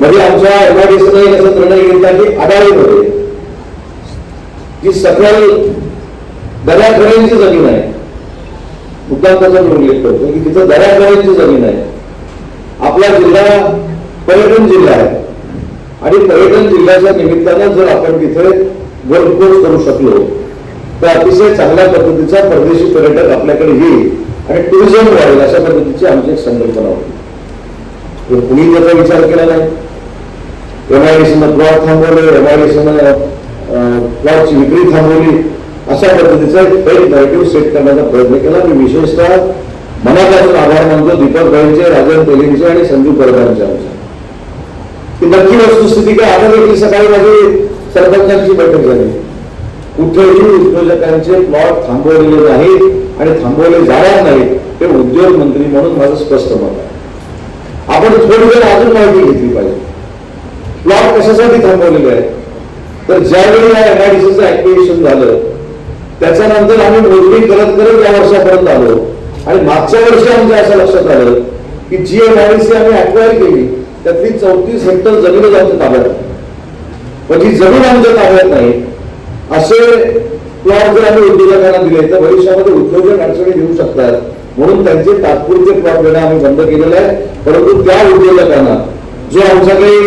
म्हणजे आमच्या एमआयडीसीने एक असा निर्णय घेतला की आडाळीमध्ये जी सकाळी दर्याखड्यांची जमीन आहे. मुद्दाम त्याचा मी उल्लेख करतो की तिथं दर्याखड्यांची जमीन आहे. आपला जिल्हा पर्यटन जिल्हा आहे. आणि पर्यटन जिल्ह्याच्या निमित्तानं जर आपण तिथे वर्कफोर्स करू शकलो तर अतिशय चांगल्या पद्धतीचा परदेशी पर्यटक आपल्याकडे येईल आणि टुरिझम वाढेल अशा पद्धतीची आमची एक संकल्पना होती. कुणी त्याचा विचार केला नाही? एमआयडीसीनं प्लॉट थांबवले एमआयडीसीनं प्लॉटची विक्री थांबवली. अशा पद्धतीचा एक फेक सेट करण्याचा प्रयत्न केला. मी विशेषतः मनापासून आभार मानतो दीपक भाईंचे राजन तेलींचे आणि संजू परदांचे आमचे. की नक्की वस्तुस्थिती काय? आता देखील सकाळी माझी सरपंचांची बैठक झाली. कुठेही उद्योजकांचे प्लॉट थांबवलेले नाहीत आणि थांबवले जाणार नाहीत ते उद्योग मंत्री म्हणून माझं स्पष्ट मत आहे. आपण थोडी वेळ अजून माहिती घेतली पाहिजे. प्लॉट कशासाठी थांबवलेले आहे? तर ज्यावेळी या एमआयडीसीचं ऍक्टिव्हेशन झालं त्याच्यानंतर आम्ही मोजणी करत करत या वर्षापर्यंत आलो. आणि मागच्या वर्षी आमच्या असं लक्षात आलं की जी एमआयडीसी आम्ही अक्वायर केली त्यातली चौतीस हेक्टर जमीनच आमच्या ताब्यात पण ही जमीन आमच्या ताब्यात नाही. असे प्लॉट जर आम्ही उद्योजकांना दिले तर भविष्यामध्ये उद्योजक अडचणी घेऊ शकतात. म्हणून त्यांचे तात्पुरते प्लॉट देणं आम्ही बंद केलेलं आहे. परंतु त्या उद्योजकांना जो आमचा काही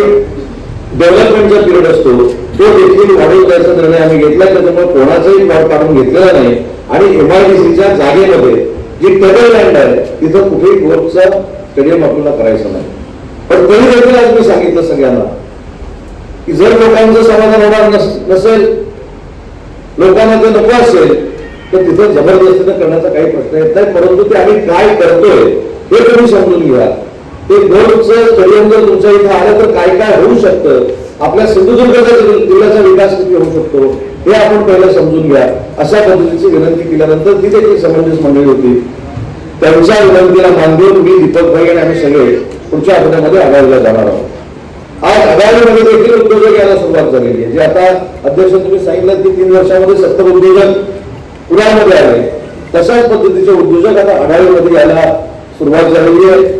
डेव्हलपमेंटचा पिरियड असतो तो देखील वाढवून द्यायचा निर्णय आम्ही घेतला त्याच्यामुळे कोणाचाही भाग काढून घेतलेला नाही. आणि एमआयडीसीच्या जागेमध्ये जी टेबल लँड आहे तिथं कुठेही गोल्फचा स्टेडियम आपल्याला करायचं नाही. पण तरी देखील आज मी सांगितलं सगळ्यांना की जर लोकांचं समाधान होणार नसेल लोकांना ते नको असेल तर तिथं जबरदस्तीनं करण्याचा काही प्रश्न येत नाही परंतु ते आम्ही काय करतोय हे तुम्ही समजून घ्या. ते गोल्फचं स्टेडियम तुमच्या इथे आलं तर काय काय होऊ शकतं? आपल्या सिंधुदुर्गाचा जिल्ह्याचा विकास किती होऊ शकतो? हे आपण पहिलं समजून घ्या. अशा पद्धतीची विनंती केल्यानंतर तिथे जी समंजस मंडळी होती. त्यांच्या विनंतीला मान देऊन मी दीपक भाई आणि आम्ही सगळे पुढच्या आठवड्यामध्ये आघाडीला जाणार आहोत. आज आघाडीमध्ये देखील उद्योजक यायला सुरुवात झालेली आहे. जे आता अध्यक्ष तुम्ही सांगितलं की तीन वर्षामध्ये सत्तर उद्योजक पुण्यामध्ये आले. तशाच पद्धतीचे उद्योजक आता आघाडीमध्ये यायला सुरुवात झालेली आहे.